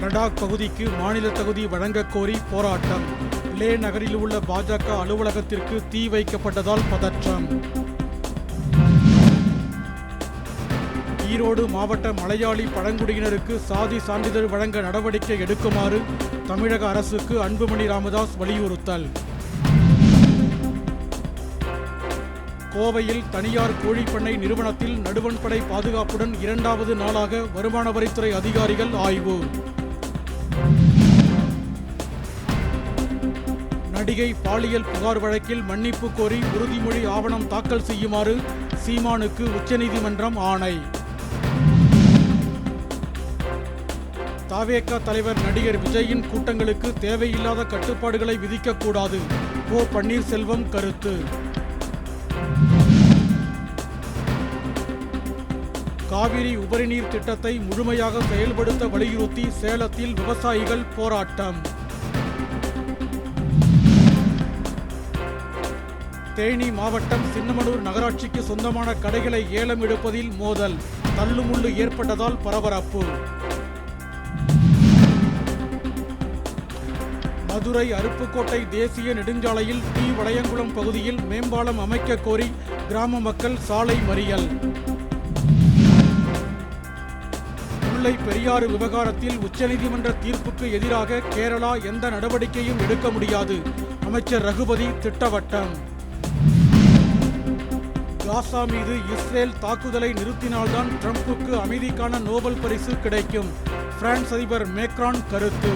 லடாக் பகுதிக்கு மாநில தகுதி வழங்கக் கோரி போராட்டம். லே நகரில் உள்ள பாஜக அலுவலகத்திற்கு தீ வைக்கப்பட்டதால் பதற்றம். ஈரோடு மாவட்ட மலையாளி பழங்குடியினருக்கு சாதி சான்றிதழ் வழங்க நடவடிக்கை எடுக்குமாறு தமிழக அரசுக்கு அன்புமணி ராமதாஸ் வலியுறுத்தல். கோவையில் தனியார் கோழிப்பண்ணை நிறுவனத்தில் நடுவன்படை பாதுகாப்புடன் இரண்டாவது நாளாக வருமான வரித்துறை அதிகாரிகள் ஆய்வு. நடிகை பாலியல் புகார் வழக்கில் மன்னிப்பு கோரி உறுதிமொழி ஆவணம் தாக்கல் செய்யுமாறு சீமானுக்கு உச்சநீதிமன்றம் ஆணை. தாவேக தலைவர் நடிகர் விஜயின் கூட்டங்களுக்கு தேவையில்லாத கட்டுப்பாடுகளை விதிக்கக்கூடாது. ஓ பன்னீர்செல்வம் கருத்து. காவிரி உபரிநீர் திட்டத்தை முழுமையாக செயல்படுத்த வலியுறுத்தி சேலத்தில் விவசாயிகள் போராட்டம். தேனி மாவட்டம் சின்னமனூர் நகராட்சிக்கு சொந்தமான கடைகளை ஏலம் எடுப்பதில் மோதல் தள்ளுமுள்ளு ஏற்பட்டதால் பரபரப்பு. மதுரை அருப்புக்கோட்டை தேசிய நெடுஞ்சாலையில் டி வளையங்குளம் பகுதியில் மேம்பாலம் அமைக்க கோரி கிராம மக்கள் சாலை மறியல். முல்லை பெரியாறு விவகாரத்தில் உச்சநீதிமன்ற தீர்ப்புக்கு எதிராக கேரளா எந்த நடவடிக்கையும் எடுக்க முடியாது. அமைச்சர் ரகுபதி திட்டவட்டம். காசா மீது இஸ்ரேல் தாக்குதலை நிறுத்தினால்தான் ட்ரம்புக்கு அமைதிக்கான நோபல் பரிசு கிடைக்கும். பிரான்ஸ் அதிபர் மேக்ரான் கருத்து.